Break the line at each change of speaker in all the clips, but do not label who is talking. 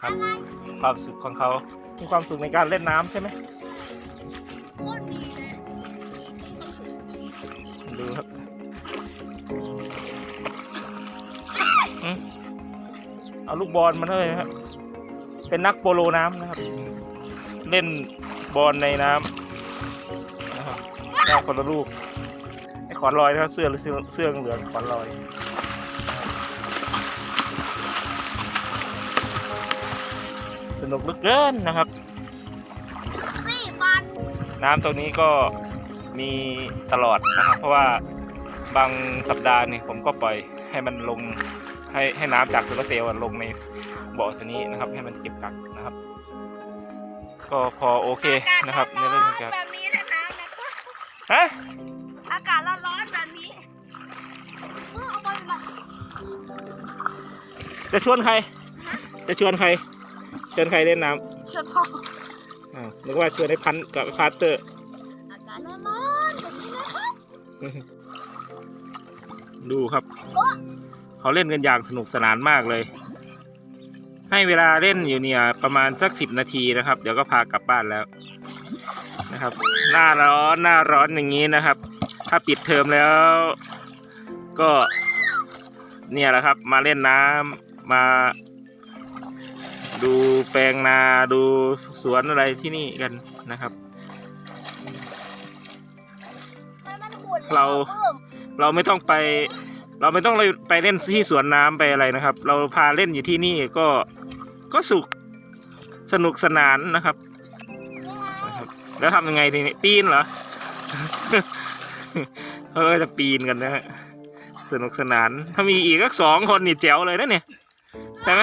ครับ ความสุขของเขา มีความสุขในการเล่นน้ำใช่ไหม
โคตรดีเลย
ดูครับอืมเอาลูกบอลมาเลยครับ เป็นนักโปโลน้ำนะครับ เล่นบอลในน้ำนะครับได้คนละลูกไอ้ขอนลอยนะครับ เสื้อเสื้อเสื้อเหลืองขอนลอย นุกเหลือเกินนะครับ
สี่พัน
น้ำตรงนี้ก็มีตลอดนะครับ เพราะว่าบางสัปดาห์นี่ผมก็ปล่อยให้มันลงให้ให้น้ำจากโซลาร์เซลล์อะลงในบ่อตัวนี้นะครับ ให้มันเก็บกักนะครับ ก็พอโอเคนะครับในเรื่องของการ
แบบนี้นะน้ำนะครับ
ฮะ
อากาศร้อนๆแบบนี้เมื่อเอาไปมา
จะชวนใคร จะชวนใคร ชวนใครเล่นน้
เชิญพ่อำ
อ่าวนึกว่าชวนไอ้พันธุ์กับคาร์เตอร์
อากาศร้อนๆแบบนี้นะครับ
ดูครับ
โอ้
เขาเล่นกันอย่างสนุกสนานมากเลย ให้เวลาเล่นอยู่เนี่ยประมาณสักสิบนาทีนะครับ เดี๋ยวก็พากลับบ้านแล้วนะครับ หน้าร้อนหน้าร้อนอย่างนี้นะครับ ถ้าปิดเทอมแล้ว ก็ เนี่ยแหละครับ มาเล่นน้ำมา ดูแปลงนาดูสวนอะไรที่นี่กันนะครับ เรา
เรา
ไม่ต้องไป เราไม่ต้องไปเล่นที่สวนน้ำไปอะไรนะครับ เราพาเล่นอยู่ที่นี่ก็ก็สุขสนุกสนานนะครับ แล้วทำยังไงทีนี้ปีนเหรอเขาก็จะปีนกันนะฮะสนุกสนาน ถ้ามีอีกสักสองคนนี่แจ๋วเลยนะเนี่ย ใช่ไหม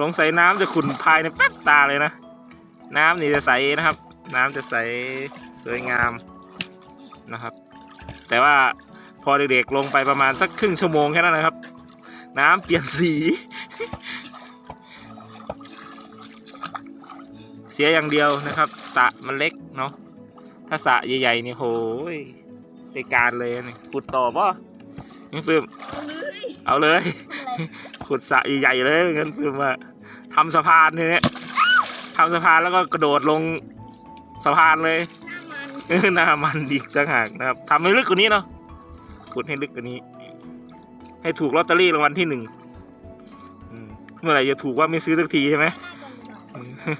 สงสัยน้ำจะขุ่นภายในแป๊บตาเลยนะ น้ำนี่จะใสนะครับ น้ำจะใสสวยงามนะครับ แต่ว่าพอเด็กๆลงไปประมาณสักครึ่งชั่วโมงแค่นั้นนะครับ น้ำเปลี่ยนสี เสียอย่างเดียวนะครับสระมันเล็กเนาะถ้าสระใหญ่ๆนี่โหยในการเลยนี่ขุดต่อป่ะ นี่เพิ่ม
เอาเลย
เอาเลย
อะไร
ขุดสระใหญ่ๆเลยงั้นคือว่าทำสะพานทีนี้ทำสะพานแล้วก็กระโดดลงสะพานเลย
น้ำมัน
เออหน้ามันดีต่างหากนะครับทำให้ลึกกว่านี้เนาะขุดให้ลึกกว่านี้ ให้ถูกลอตเตอรี่รางวัลที่หนึ่งอืมเมื่อไหร่จะถูกว่าไม่ซื้อสักทีใช่ไหม
น่าจะมีหน่อย
อืม